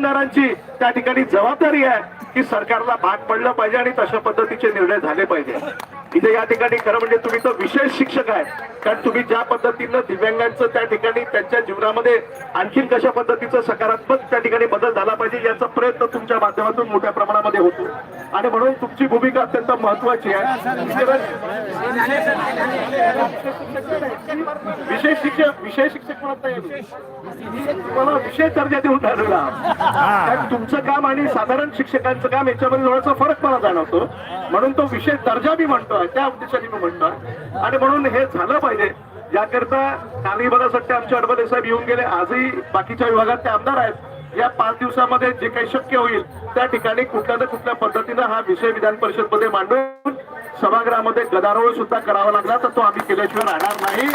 आमदारांची त्या ठिकाणी जबाबदारी आहे की सरकारला भाग पडलं पाहिजे आणि तशा पद्धतीचे निर्णय झाले पाहिजे. इथे या ठिकाणी खरं म्हणजे तुम्ही तर विशेष शिक्षक आहे कारण तुम्ही ज्या पद्धतीनं दिव्यांगांचं त्या ठिकाणी त्यांच्या जीवनामध्ये आणखीन कशा पद्धतीचं सकारात्मक त्या ठिकाणी बदल झाला पाहिजे याचा प्रयत्न तुमच्या माध्यमातून मोठ्या प्रमाणामध्ये होतो. आणि म्हणून तुमची भूमिका अत्यंत महत्वाची आहे. विशेष शिक्षक विशेष शिक्षक म्हणत नाही तुम्हाला विशेष दर्जा देऊन झालेला कारण तुमचं काम आणि साधारण शिक्षकांचं काम याच्यामध्ये थोडासा फरक मला जाणवतो. म्हणून तो विशेष दर्जा मी म्हणतोय त्या उद्देशाने मी म्हणणार. आणि म्हणून हे झालं पाहिजे. याकरता कालही आमचे अडबले साहेब येऊन गेले. आजही बाकीच्या विभागात ते आमदार आहेत. या पाच दिवसामध्ये जे काही शक्य होईल त्या ठिकाणी कुठल्या ना कुठल्या पद्धतीनं हा विषय विधान परिषदमध्ये मांडून सभागृहामध्ये गदारोळ सुद्धा करावा लागला. तर तो आम्ही केल्याशिवाय राहणार नाही.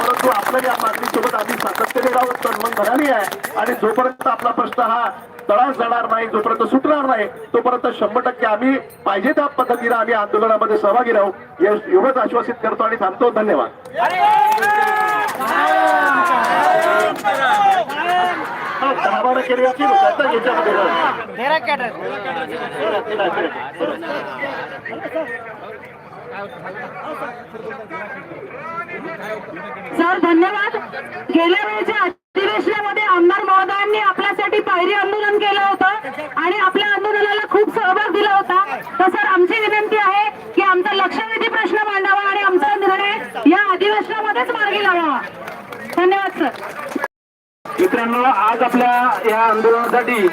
परंतु आपल्या या मागणीसोबत आम्ही सातत्याने राहून तन्मन आहे. आणि जोपर्यंत आपला प्रश्न हा तळास जाणार नाही जोपर्यंत सुटणार नाही तोपर्यंत शंभर टक्के आम्ही पाहिजे त्या पद्धतीने आम्ही आंदोलनामध्ये सहभागी राहू. एव- एवढंच आश्वासित करतो आणि थांबतो. धन्यवाद. याच्यामध्ये. सर धन्यवाद. गेल्या वेळेच्या अधिवेशनामध्ये आमदार महोदयांनी आपल्यासाठी पायरी आंदोलन केलं होतं आणि आपल्या आंदोलनाला खूप सहभाग दिला होता. तर सर आमची विनंती आहे की आमचा लक्षवेधी प्रश्न मांडावा आणि आमचा निर्णय या अधिवेशनामध्येच मार्गी लावावा. धन्यवाद सर. मित्रांनो आज आपल्या या आंदोलनासाठी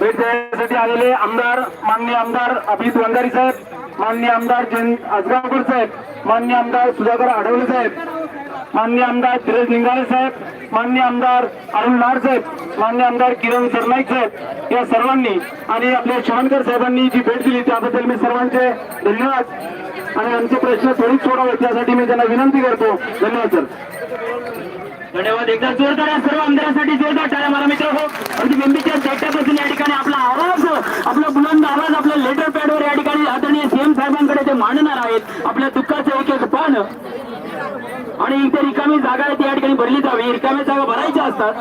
भेट देण्यासाठी आलेले आमदार माननीय आमदार अभिजित वंजारी साहेब माननीय आमदार जयंत आजगावकर साहेब माननीय आमदार सुधाकर आढवले साहेब माननीय आमदार धीरज निंगाळे साहेब माननीय आमदार अरुण लाड साहेब माननीय आमदार किरण सरनाईक साहेब या सर्वांनी आणि आपल्या शहानकर साहेबांनी जी भेट दिली त्याबद्दल मी सर्वांचे धन्यवाद. आणि आमचे प्रश्न त्वरित सोडावे त्यासाठी मी त्यांना विनंती करतो. धन्यवाद सर. धन्यवाद. एकदा जोरदार या सर्व आमदारांसाठी जोरदार टाळ्या मला मित्र हो. अगदी बिंबीच्या देट्यापासून या ठिकाणी आपला आवाज आपला बुलंद आवाज आपला लेटर पॅडवर या ठिकाणी आदरणीय सीएम साहेबांकडे ते मांडणार आहेत. आपल्या दुःखाचं एक एक पान. आणि इथे रिकामी जागा आहे त्या ठिकाणी भरली जावी. रिकामी जागा भरायच्या असतात.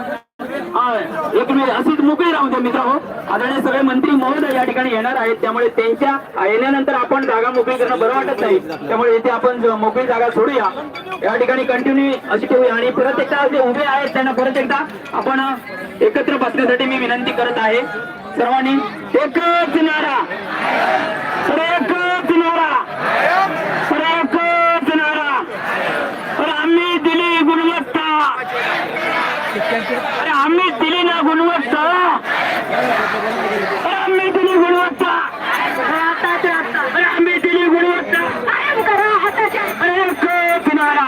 हा, एक मिनिट अशीच मोकळी राहू द्या मित्रांनो. आदरणीय सगळे मंत्री महोदय या ठिकाणी येणार आहेत. त्यामुळे त्यांच्या येण्यानंतर आपण जागा मोकळी करणं बरं वाटत नाही. त्यामुळे इथे आपण मोकळी जागा सोडूया या ठिकाणी कंटिन्यू अशी ठेवूया. आणि परत एकदा जे उभे आहेत त्यांना परत एकदा आपण एकत्र बसण्यासाठी मी विनंती करत आहे. सर्वांनी एकच नारा तर एकच नारा तर आम्ही दिली गुणवत्ता अरे आम्ही दिली ना गुणवत्ता. अरे आम्ही दिली गुणवत्ता. अरे आम्ही दिली गुणवत्ता. अरे किनारा.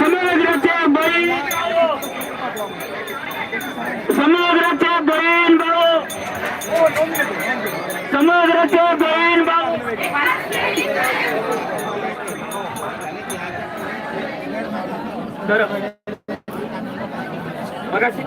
समुद्राचे बळी. समुद्राचे बहीण भाऊ. समुद्राचे बहीण भाऊ. Ahora sí.